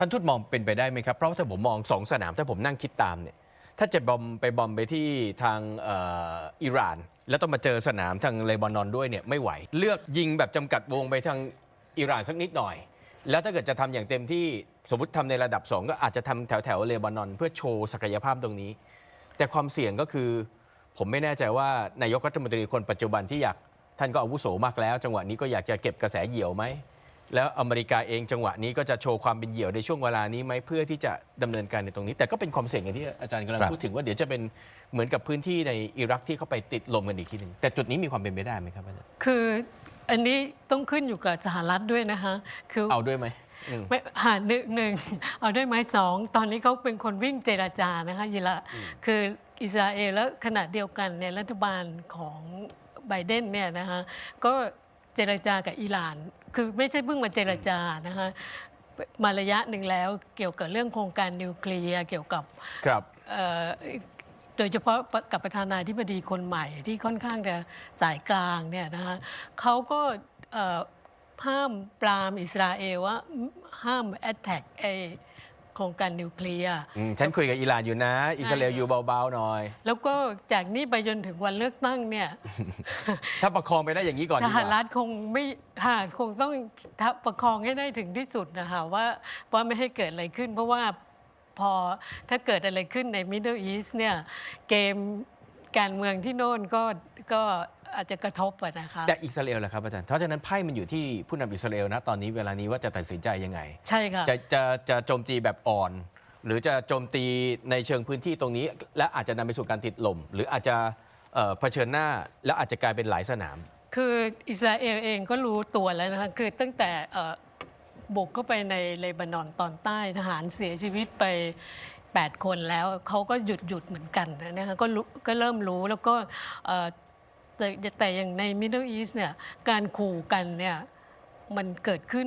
ท่านทูตมองเป็นไปได้ไหมครับ เพราะว่าถ้าผมมองสองสนามถ้าผมนั่งคิดตามเนี่ยถ้าจะบอมไปบอมไปที่ทางอ,อิหร่าน แล้วต้องมาเจอสนามทางเลบานอนด้วยเนี่ยไม่ไหว เลือกยิงแบบจำกัดวงไปทางอิหร่านสักนิดหน่อย แล้วถ้าเกิดจะทำอย่างเต็มที่สมมติทำในระดับ 2 ก็อาจจะทำแถวแถวๆเลบานอน เพื่อโชว์ศักยภาพตรงนี้ แต่ความเสี่ยงก็คือ ผมไม่แน่ใจว่านายกรัฐมนตรีคนปัจจุบันที่อยากท่านก็อาวุโสมากแล้ว จังหวะนี้ก็อยากจะเก็บกระแสเหี่ยวไหม แล้วอเมริกาเองจังหวะนี้ก็จะโชว์ความเป็นเหยี่ยวในช่วงเวลานี้ไหมเพื่อที่จะดำเนินการในตรงนี้ แต่ก็เป็นความเสี่ยงอย่างที่อาจารย์กำลังครับ พูดถึงว่าเดี๋ยวจะเป็นเหมือนกับพื้นที่ในอิรักที่เขาไปติดลมกันอีกทีหนึ่งแต่จุดนี้มีความเป็นไปได้ไหมครับอาจารย์คืออันนี้ต้องขึ้นอยู่กับสหรัฐด้วยนะคะคือ เอาด้วยไหมอืม ไม่หาหนึ่งหนึ่ง เอาด้วยไหมสอง ตอนนี้เขาเป็นคนวิ่งเจราจานะคะยีละคืออิสราเอลแล้วขณะเดียวกันเนี่ยรัฐบาลของไบเดนเนี่ยนะคะก็เจราจากับอิหร่าน คือไม่ใช่เพิ่งมาเจราจานะคะมาระยะหนึ่งแล้วเกี่ยวกับเรื่องโครงการนิวเคลียร์เกี่ยวกับครับเอ่อโดยเฉพาะกับประธานาธิบดีคนใหม่ที่ค่อนข้างจะสายกลางเนี่ยนะคะเขาก็เอ่อห้ามปรามอิสราเอลว่าห้ามแอตแทกไอ โครงการนิวเคลียร์ อืมฉันคุยกับอิหร่านอยู่นะ อิสราเอลอยู่เบาๆหน่อย แล้วก็จากนี้ไปจนถึงวันเลือกตั้งเนี่ยถ้าประคองไปได้อย่างนี้ก่อนสดีหกว่า รัฐคงไม่ค่ะคงต้องประคองให้ได้ถึงที่สุดนะคะว่าว่าไม่ให้เกิดอะไรขึ้น เพราะว่าพอถ้าเกิดอะไรขึ้นใน Middle East เนี่ยเกมการเมืองที่โน่นก็ก็ อาจจะกระทบอะนะคะ แต่อิสราเอลล่ะครับอาจารย์ เพราะฉะนั้นไพ่มันอยู่ที่ผู้นำอิสราเอลนะตอนนี้เวลานี้ว่าจะตัดสินใจยังไง ใช่ค่ะ จะจะจะโจมตีแบบอ่อน หรือจะโจมตีในเชิงพื้นที่ตรงนี้ และอาจจะนำไปสู่การติดลม หรืออาจจะเอ่อเผชิญหน้า แล้วอาจจะกลายเป็นหลายสนาม คืออิสราเอลเองก็รู้ตัวแล้วนะคะ คือตั้งแต่เอ่อบุกเข้าไปในเลบานอนตอนใต้ทหารเสียชีวิตไป 8 คนแล้วเขาก็หยุดหยุดเหมือนกันนะคะก็รู้ก็เริ่มรู้แล้วก็เอ่อ แต่แต่อย่างใน Middle East เนี่ยการขู่กันเนี่ยมันเกิดขึ้น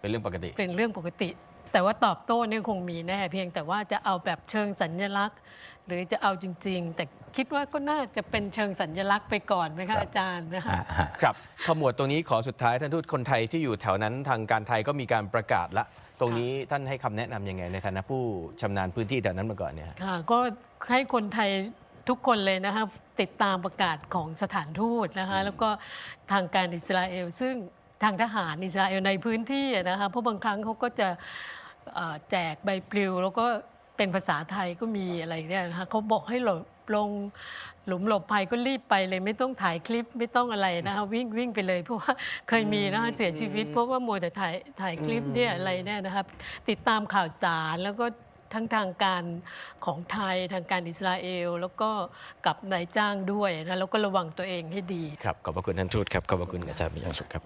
เป็นเรื่องปกติ เป็นเรื่องปกติ แต่ว่าตอบโต้เนี่ยคงมีแน่เพียงแต่ว่าจะเอาแบบเชิงสัญญลักษณ์ หรือจะเอาจริง ๆ แต่คิดว่าก็น่าจะเป็นเชิงสัญญลักษณ์ไปก่อนไหมคะอาจารย์นะคะอ่าฮะครับขมวดตรงนี้ขอสุดท้ายท่านทูตคนไทยที่อยู่แถวนั้นทางการไทยก็มีการประกาศละ ตรงนี้ท่านให้คำแนะนำยังไงในฐานะผู้ชำนาญพื้นที่แถวนั้นมาก่อนเนี่ยค่ะก็ให้คนไทย ทุกคนเลยนะคะติดตามประกาศของสถานทูตนะคะแล้วก็ทางการอิสราเอล ซึ่งทางทหารอิสราเอลในพื้นที่อะนะคะเพราะบางครั้งเขาก็จะเอ่อแจกใบปลิว แล้วก็เป็นภาษาไทยก็มีอะไรเนี่ยนะคะเขาบอกให้หลบลงหลุมหลบภัยก็รีบไปเลยไม่ต้องถ่ายคลิปไม่ต้องอะไรนะคะวิ่งวิ่งไปเลย เพราะว่าเคยมีนะคะเสียชีวิต เพราะว่ามัวแต่ถ่ายถ่ายคลิปเนี่ยอะไรเนี่ยนะครับติดตามข่าวสารแล้วก็ ทั้งทางการของไทยทางการอิสราเอล แล้วก็กับนายจ้างด้วยนะแล้วก็ระวังตัวเองให้ดี ครับ ขอบพระคุณท่านทูตครับ ขอบพระคุณอาจารย์มียงสุขครับ